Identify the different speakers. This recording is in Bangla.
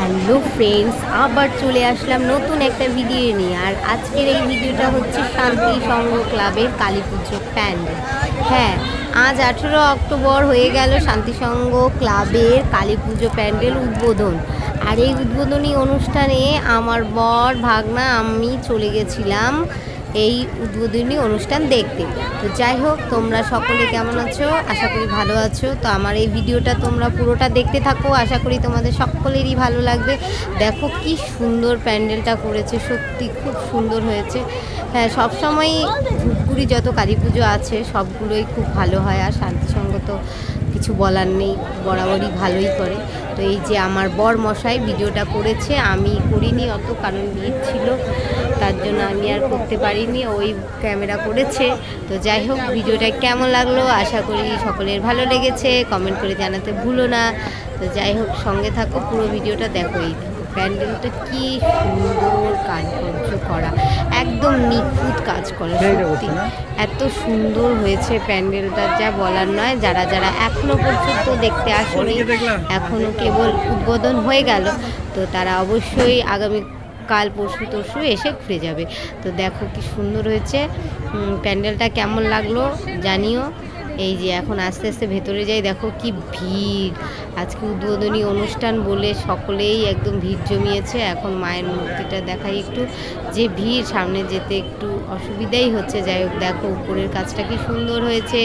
Speaker 1: হ্যালো ফ্রেন্ডস, আবার চলে আসলাম নতুন একটা ভিডিও নিয়ে। আর আজকের এই ভিডিওটা হচ্ছে শান্তি সংঘ ক্লাবের কালী পুজো প্যান্ডেল হ্যাঁ আজ আঠেরো অক্টোবর হয়ে গেল শান্তি সংঘ ক্লাবের কালী পুজো প্যান্ডেল উদ্বোধন। আর এই উদ্বোধনী অনুষ্ঠানে আমার বর, ভাগনা, আমি চলে গেছিলাম। এই উদ্বোধনী অনুষ্ঠান দেখতে। তো যাই হোক, তোমরা সকলে কেমন আছো? আশা করি ভালো আছো। তো আমার এই ভিডিওটা তোমরা পুরোটা দেখতে থাকো। আশা করি তোমাদের সকলেরই ভালো লাগবে। দেখো কি সুন্দর প্যান্ডেলটা করেছে, সত্যি খুব সুন্দর হয়েছে। হ্যাঁ সবসময়ই ধূপগুড়ি যত কালী পুজো আছে, সবগুলোই খুব ভালো হয় আর শান্তিসঙ্গত কিছু বলার নেই, বরাবরই ভালোই করে। তো এই যে আমার বর মশাই ভিডিওটা করেছে, আমি করিনি অত কারণ বিয়ে ছিল, তার জন্য আমি আর করতে পারিনি, ওই ক্যামেরা করেছে। তো যাই হোক ভিডিওটা কেমন লাগল আশা করি সকলের ভালো লেগেছে কমেন্ট করে জানাতে ভুলো না। তো যাই হোক, সঙ্গে থাকো, পুরো ভিডিওটা দেখো এই প্যান্ডেলটা কি সুন্দর কাজকর্য করা একদম নিখুঁত কাজ করে সত্যি। এত সুন্দর হয়েছে প্যান্ডেলটা যা বলার নয় যারা যারা এখনও পর্যন্ত দেখতে আসেনি এখনও কেবল উদ্বোধন হয়ে গেল তো তারা অবশ্যই আগামী কাল পরশু তরশু এসে ঘুরে যাবে। তো দেখো কি সুন্দর হয়েছে প্যান্ডেলটা কেমন লাগল জানিও। এই যে এখন আস্তে আস্তে ভেতরে যাই, দেখো কি ভিড়। আজকে উদ্বোধনী অনুষ্ঠান বলে সকলেই একদম ভিড় জমিয়েছে। এখন মায়ের মূর্তিটা দেখাই একটু। যে ভিড়, সামনে যেতে একটু অসুবিধাই হচ্ছে। যাই হোক, দেখো উপরের কাজটা কি সুন্দর হয়েছে।